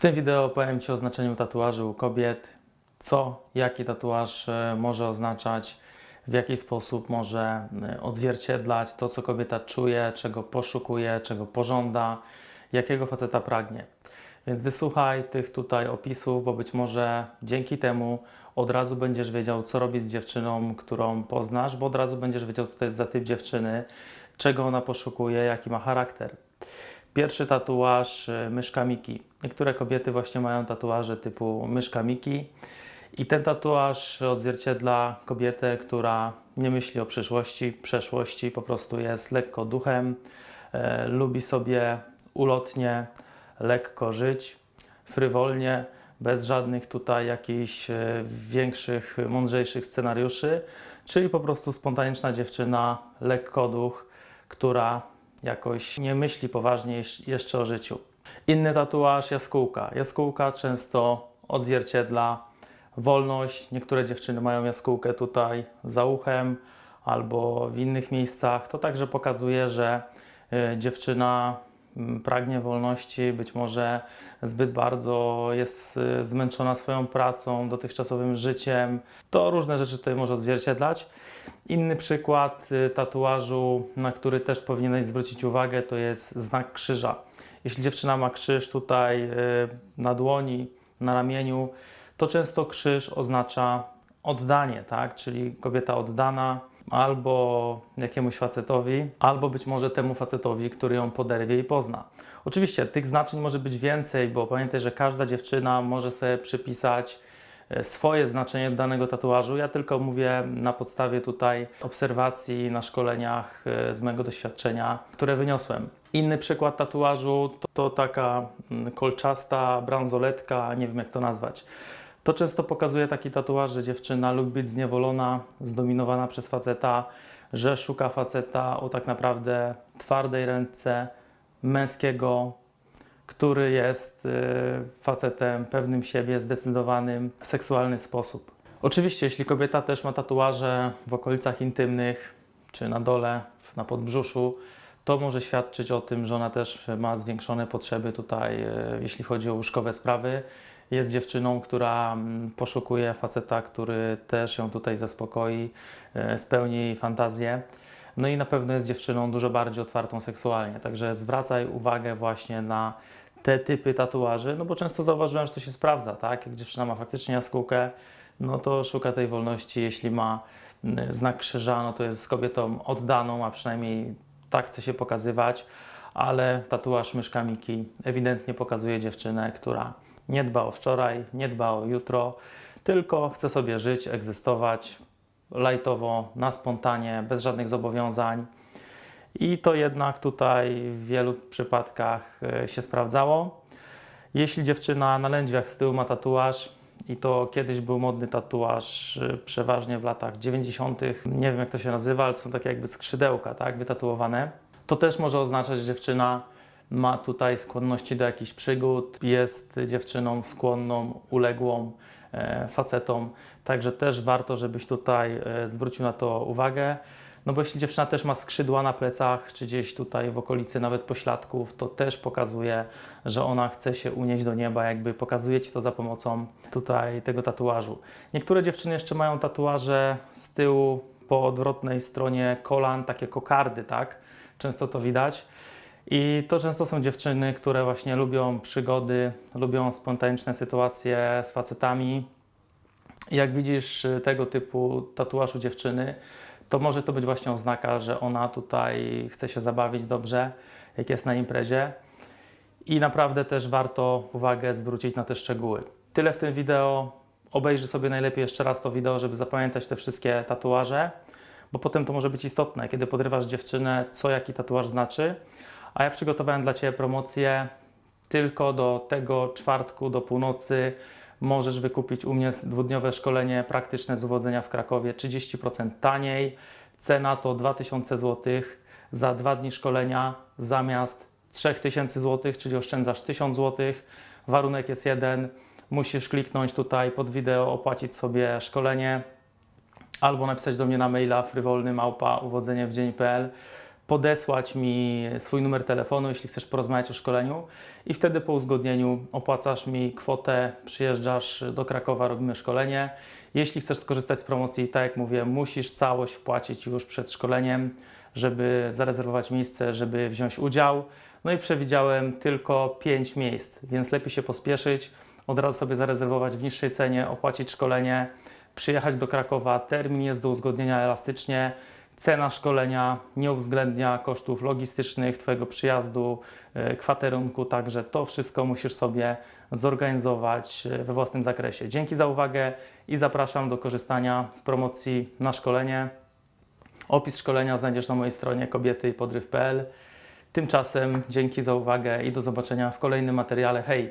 tym wideo opowiem Ci o znaczeniu tatuaży u kobiet, co, jaki tatuaż e, może oznaczać, w jaki sposób może e, odzwierciedlać to, co kobieta czuje, czego poszukuje, czego pożąda, jakiego faceta pragnie. Więc wysłuchaj tych tutaj opisów, bo być może dzięki temu od razu będziesz wiedział, co robić z dziewczyną, którą poznasz, bo od razu będziesz wiedział, co to jest za typ dziewczyny, czego ona poszukuje, jaki ma charakter. Pierwszy tatuaż y, myszka Miki. Niektóre kobiety właśnie mają tatuaże typu myszka Miki. I ten tatuaż odzwierciedla kobietę, która nie myśli o przyszłości, przeszłości, po prostu jest lekko duchem, e, lubi sobie ulotnie, lekko żyć, frywolnie, bez żadnych tutaj jakichś e, większych, mądrzejszych scenariuszy, czyli po prostu spontaniczna dziewczyna, lekkoduch, która jakoś nie myśli poważnie jeszcze o życiu. Inny tatuaż jaskółka. Jaskółka często odzwierciedla wolność. Niektóre dziewczyny mają jaskółkę tutaj za uchem albo w innych miejscach. To także pokazuje, że y, dziewczyna mm, pragnie wolności, być może zbyt bardzo jest y, zmęczona swoją pracą, dotychczasowym życiem. To różne rzeczy tutaj może odzwierciedlać. Inny przykład y, tatuażu, na który też powinieneś zwrócić uwagę, to jest znak krzyża. Jeśli dziewczyna ma krzyż tutaj y, na dłoni, na ramieniu, to często krzyż oznacza oddanie, tak? Czyli kobieta oddana albo jakiemuś facetowi, albo być może temu facetowi, który ją poderwie i pozna. Oczywiście tych znaczeń może być więcej, bo pamiętaj, że każda dziewczyna może sobie przypisać swoje znaczenie danego tatuażu. Ja tylko mówię na podstawie tutaj obserwacji na szkoleniach e, z mojego doświadczenia, które wyniosłem. Inny przykład tatuażu to, to taka mm, kolczasta bransoletka, nie wiem jak to nazwać. To często pokazuje taki tatuaż, że dziewczyna lubi być zniewolona, zdominowana przez faceta, że szuka faceta o tak naprawdę twardej ręce, męskiego, który jest y, facetem pewnym siebie, zdecydowanym w seksualny sposób. Oczywiście, jeśli kobieta też ma tatuaże w okolicach intymnych, czy na dole, na podbrzuszu, to może świadczyć o tym, że ona też ma zwiększone potrzeby tutaj, y, jeśli chodzi o łóżkowe sprawy. Jest dziewczyną, która mm, poszukuje faceta, który też ją tutaj zaspokoi, y, spełni jej fantazję. No i na pewno jest dziewczyną dużo bardziej otwartą seksualnie. Także zwracaj uwagę właśnie na te typy tatuaży, no bo często zauważyłem, że to się sprawdza, tak? Jak dziewczyna ma faktycznie jaskółkę, no to szuka tej wolności. Jeśli ma mm, znak krzyża, no to jest kobietą oddaną, a przynajmniej tak chce się pokazywać, ale tatuaż myszka Miki ewidentnie pokazuje dziewczynę, która nie dba o wczoraj, nie dba o jutro, tylko chce sobie żyć, egzystować lajtowo, na spontanie, bez żadnych zobowiązań. I to jednak tutaj w wielu przypadkach e, się sprawdzało. Jeśli dziewczyna na lędźwiach z tyłu ma tatuaż, i to kiedyś był modny tatuaż, e, przeważnie w latach 90., nie wiem jak to się nazywa, ale są takie jakby skrzydełka, tak, wytatuowane, to też może oznaczać, że dziewczyna ma tutaj skłonności do jakichś przygód, jest dziewczyną skłonną, uległą facetom, także też warto, żebyś tutaj e, zwrócił na to uwagę. No bo jeśli dziewczyna też ma skrzydła na plecach, czy gdzieś tutaj w okolicy nawet pośladków, to też pokazuje, że ona chce się unieść do nieba, jakby pokazuje Ci to za pomocą tutaj tego tatuażu. Niektóre dziewczyny jeszcze mają tatuaże z tyłu po odwrotnej stronie kolan, takie kokardy, tak? Często to widać. I to często są dziewczyny, które właśnie lubią przygody, lubią spontaniczne sytuacje z facetami. Jak widzisz y, tego typu tatuaż u dziewczyny, to może to być właśnie oznaka, że ona tutaj chce się zabawić dobrze, jak jest na imprezie. I naprawdę też warto uwagę zwrócić na te szczegóły. Tyle w tym wideo. Obejrzyj sobie najlepiej jeszcze raz to wideo, żeby zapamiętać te wszystkie tatuaże, bo potem to może być istotne, kiedy podrywasz dziewczynę, co jaki tatuaż znaczy. A ja przygotowałem dla Ciebie promocję tylko do tego czwartku, do północy. Możesz wykupić u mnie dwudniowe szkolenie praktyczne z uwodzenia w Krakowie 30% taniej. Cena to 2000 zł za dwa dni szkolenia zamiast 3000 zł, czyli oszczędzasz 1000 zł. Warunek jest jeden. Musisz kliknąć tutaj pod wideo, opłacić sobie szkolenie albo napisać do mnie na maila frywolny małpa uwodzenie w dzień.pl. podesłać mi swój numer telefonu, jeśli chcesz porozmawiać o szkoleniu i wtedy po uzgodnieniu opłacasz mi kwotę, przyjeżdżasz do Krakowa, robimy szkolenie. Jeśli chcesz skorzystać z promocji, tak jak mówię, musisz całość wpłacić już przed szkoleniem, żeby zarezerwować miejsce, żeby wziąć udział. No i przewidziałem tylko 5 miejsc, więc lepiej się pospieszyć, od razu sobie zarezerwować w niższej cenie, opłacić szkolenie, przyjechać do Krakowa. Termin jest do uzgodnienia elastycznie. Cena szkolenia nie uwzględnia kosztów logistycznych, Twojego przyjazdu, e, kwaterunku, także to wszystko musisz sobie zorganizować e, we własnym zakresie. Dzięki za uwagę i zapraszam do korzystania z promocji na szkolenie. Opis szkolenia znajdziesz na mojej stronie kobietyipodryw.pl. Tymczasem dzięki za uwagę i do zobaczenia w kolejnym materiale. Hej!